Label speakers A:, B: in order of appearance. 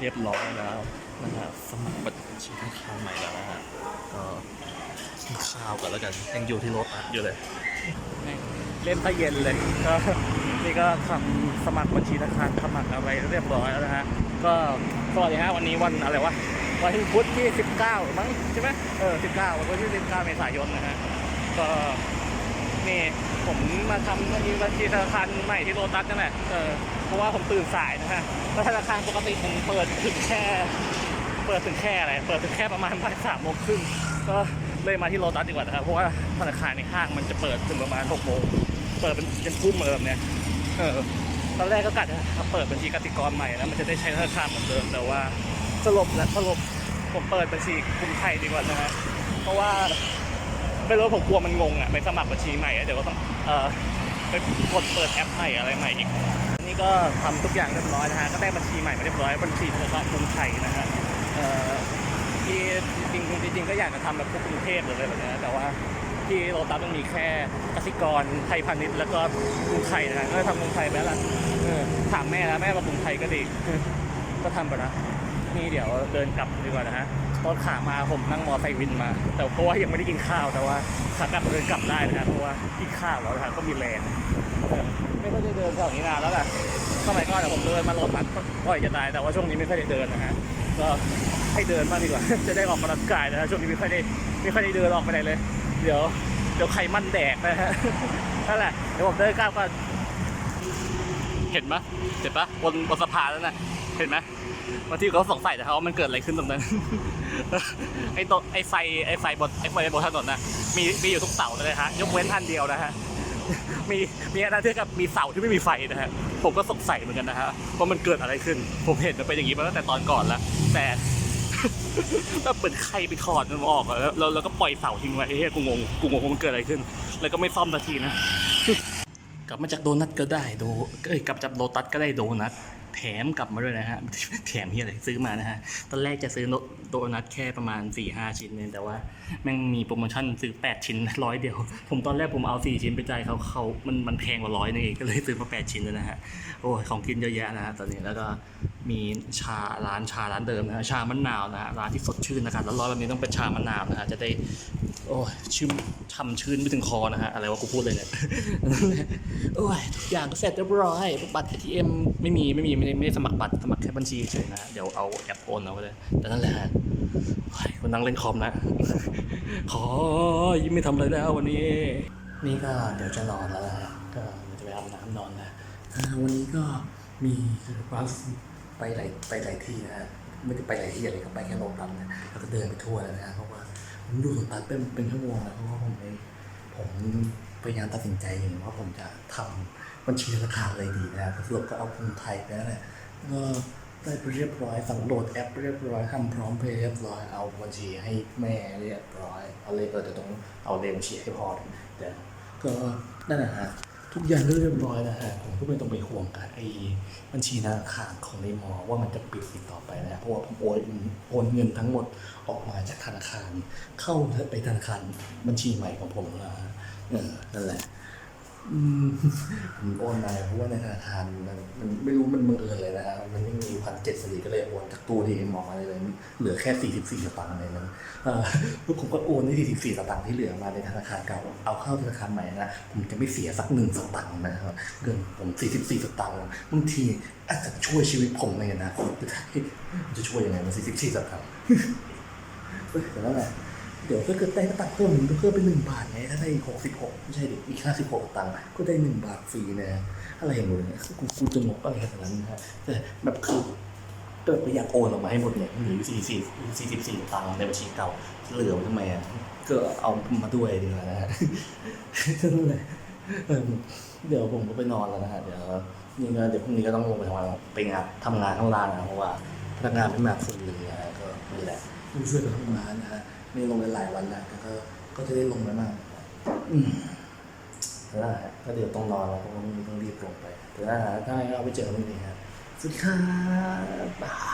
A: เรียบร้อยแล้วนะฮะสมัครบัญชีธนาคารใหม่แล้วนะฮะก็กินข้าวกันแล้วกันยังอยู่ที่รถอะอยู่เลยเล่นตะเย็นเลยก็นี่ก็ทำสมัครบัญชีธนาคารสมัครอะไรเรียบร้อยแล้วนะฮะก็สวัสดีฮะวันนี้วันอะไรวะวันพุธที่ 19 มั้งใช่ไหมเออ 19 วันพุธที่ 19 เมษายนนะฮะก็ นี่ผมมาทำบัญชีธนาคารใหม่ที่โลตัสนั่นแหละเออเพราะว่าผมตื่นสายนะฮะแล้วธนาคารปกติผมเปิดถึงแค่เปิดถึงแค่อะไรเปิดถึงแค่ประมาณบ่ายสามโมงครึ่งก็เลยมาที่โลตัสดีกว่านะครับเพราะว่าธนาคารในห้างมันจะเปิดถึงประมาณหกโมงเปิดเป็นเป็นทุ่มอะไรแบบเนี้ยเออตอนแรกก็กะจะเปิดบัญชีกติกรใหม่แล้วมันจะได้ใช้ธนาคารเหมือนเดิมแต่ว่าสรุปและสรุปผมเปิดบัญชีกรุงไทยดีกว่านะฮะเพราะว่า ไม่รู้ผมกลัวมันงงอะไปสมัครบัญชีใหม่เดี๋ยวก็ต้องเออไปกดเปิดแอปใหม่อะไรใหม่อีกนนี้ก็ทำทุกอย่างเรียบร้อยนะฮะก็ได้บัญชีใหม่มาเรียบร้อยบัญชีธนาคารกรุงไทยนะฮะเอ่อที่จริงจริงก็อยากจะทำแบบพวกกรุงเทพหรืออะไรแบบนี้แต่ว่าที่โรตัสมันมีแค่กสิกรไทยพาณิชย์แล้วก็กรุงไทยนะฮะก็ทำกรุงไทยไปแล้วล่ะถามแม่แล้วแม่ว่ากรุงไทยก็ดีก็ทำไปนะ นี่เดี๋ยวเดินกลับดีกว่านะฮะตอนขามาผมนั่งมอไซค์วินมา แต่เพราะว่ายังไม่ได้กินข้าวแต่ว่าขากลับเดินกลับได้นะฮะเพราะว่ากินข้าวแล้วนะก็มีแรงไม่ค่อยได้เดินแถวนี้นานแล้วแหละสมัยก่อนผมเดินมาโรตัสก่อยจะตายแต่ว่าช่วงนี้ไม่ค่อยได้เดินนะฮะก็ให้เดินบ้างดีกว่า จะได้ออกกำลังกายนะฮะช่วงนี้ไม่ค่อยได้ไม่ค่อยได้เดินออกไปไหนเลย เดี๋ยวเดี๋ยวไขมันแดกนะฮะนั่นแหละเดี๋ยวผมเดินกลับก่อน เห็นปะเห็นปะบนบนสะพานแล้วนะเห็นไหมบางทีเขาสงสัยนะครับว่ามันเกิดอะไรขึ้นตรงนั้น ไอ้ตัวไอ้ไฟไอ้ไฟบนไอ้ไฟบนถนนนะมีมีอยู่ทุกเสาเลยฮะยกเว้นท่านเดียวนะฮะมีมีอะไรที่กับมีเสาที่ไม่มีไฟนะฮะผมก็สงสัยเหมือนกันนะฮะว่ามันเกิดอะไรขึ้น ผมเห็นมันเป็นอย่างนี้มาตั้งแต่ตอนก่อนแล้วแต่แบบเป็นใครไปถอดมันออกแล้วแล้วแล้วก็ปล่อยเสาทิ้งไว้เฮ้ยกูงงกูงงว่ามันเกิดอะไรขึ้น แล้วก็ไม่ซ่อมนาทีนะ กลับมาจากโดนัทก็ได้โดเอ้ยกลับจากโลตัสก็ได้โดนัทแถมกลับมาด้วยนะฮะ แถมที่อะไรซื้อมานะฮะ ตอนแรกจะซื้อโดนัทแค่ประมาณ4ี่ห้าชิ้นเองแต่ว่าแม่งมีโปรโมชั่นซื้อ 8 ชิ้นร้อยเดียว ผมตอนแรกผมเอา 4 ชิ้นไปจ่ายเขาเขามันมันแพงกว่าร้อยนึงเองก็เลยซื้อมา 8 ชิ้นเลยนะฮะ โอ้ของกินเยอะแยะนะฮะตอนนี้แล้วก็มีชาร้านชาร้านเดิมนะฮะชามะนาวนะฮะร้านที่สดชื่นนะครับแล้วร้อนแบบนี้ต้องเป็นชามะนาวนะฮะจะได้ โอ้ยชื่มช่ำชื่นไปถึงคอนะฮะ อะไรวะกูพูดเลยเนี่ย โอ้ย ทุกอย่างก็เสร็จเรียบร้อย บัตร ATM ไม่มีไม่มีไม่ได้ไม่ได้สมัครบัตรสมัครแค่บัญชีเฉยนะฮะเดี๋ยวเอาแอปโอนเอาไปเลยแต่นั่นแหละฮะโอ้ยคนนั่งเล่นคอมนะ ขอยิ้มไม่ทำอะไรแล้ววันนี้ นี่ก็เดี๋ยวจะนอนแล้วนะฮะก็จะไปอาบน้ำนอนนะอ่าวันนี้ก็มีบัสไปหลายไปหลายที่นะฮะไม่ได้ไปหลายที่อะไรก็ไปแค่โรงตันนะแล้วก็เดินไปทั่วแล้วนะฮะเพราะว่า ผมดูสุดตัดเป็นเป็นชั่วโมงแล้วเพราะว่าผมเองผมพยายามตัดสินใจอยู่ว่าผมจะทำบัญชีธนาคารอะไรดีนะสรุปก็เอากรุงไทยไปแล้วแหละก็ได้ไปเรียบร้อยสั่งโหลดแอปเรียบร้อยทำพร้อมเพย์เรียบร้อยเอาบัญชีให้แม่เรียบร้อย เอาเลขก็จะต้องเอาเลขบัญชีให้พ่อแต่ก็นั่นแหละฮะ ทุกอย่างก็เรียบร้อยแล้วฮะผมก็ไม่ต้องไปห่วงกับไอ้บัญชีธนาคารของในมอว่ามันจะปิดอีกต่อไปนะเพราะว่าผมโอนโอนเงินทั้งหมดออกมาจากธนาคาร เข้าไปธนาคารบัญชีใหม่ของผมนะฮะเออนั่นแหละมผมโอนไปเพราะว่าในธนาคารมันไม่รู้มันบังเอิญเลยนะฮะมันไม่ พันเจ็ดสี่ก็เลยโอนจากตู้ที่มองอะไรเลยเหลือแค่สี่สิบสี่สตางค์ในนั้นเออแล้วผมก็โอนในสี่สิบสี่สตางค์ที่เหลือมาในธนาคารเก่าเอาเข้าธนาคารใหม่นะผมจะไม่เสียสักหนึ่งสตางค์นะครับเงินผมสี่สิบสี่สตางค์บางทีอาจจะช่วยชีวิตผมในอนาคตจะช่วยยังไงมันสี่สิบสี่สตางค์เฮ้วนั่นแหละ เดี๋ยวถ้าเกิดได้ก็ตังค์เพิ่มมันก็เพิ่มเป็นหนึ่งบาทไงถ้าได้หกสิบหกไม่ใช่ดิอีกห้าสิบหกตังค์ก็ได้หนึ่งบาทฟรีนะอะไรอย่างเงี้ยกูกูจะงกอะไรขนาดนั้นนะฮะแต่แบบคือแบบไม่อยากโอนออกมาให้หมดเนี่ยเหลือสี่สี่สี่สิบสี่ตังค์ในบัญชีเก่าเหลือไว้ทำไมอะก็เอามาด้วยดีกว่านะฮะนั่นแหละเดี๋ยวผมก็ไปนอนแล้วนะฮะเดี๋ยวนี่ก็เดี๋ยวพรุ่งนี้ก็ต้องลงไปทำงานไปงานทำงานข้างล่างนะเพราะว่าพนักงานไม่มาคนเลยนะก็นี่แหละดูช่วยกันทำงานนะฮะ ไม่ลงไปหลายวันแล้วแต่ก็ก็จะได้ลงแล้วมากอืมแล้วนะฮะก็เดี๋ยวต้องนอนแล้วเพราะว่ามันต้องรีบลงไปแต่ถ้าหาถ้าไม่เอาไปเจอกันพรุ่งนี้ฮะสวัสดีครับบ๊ายบาย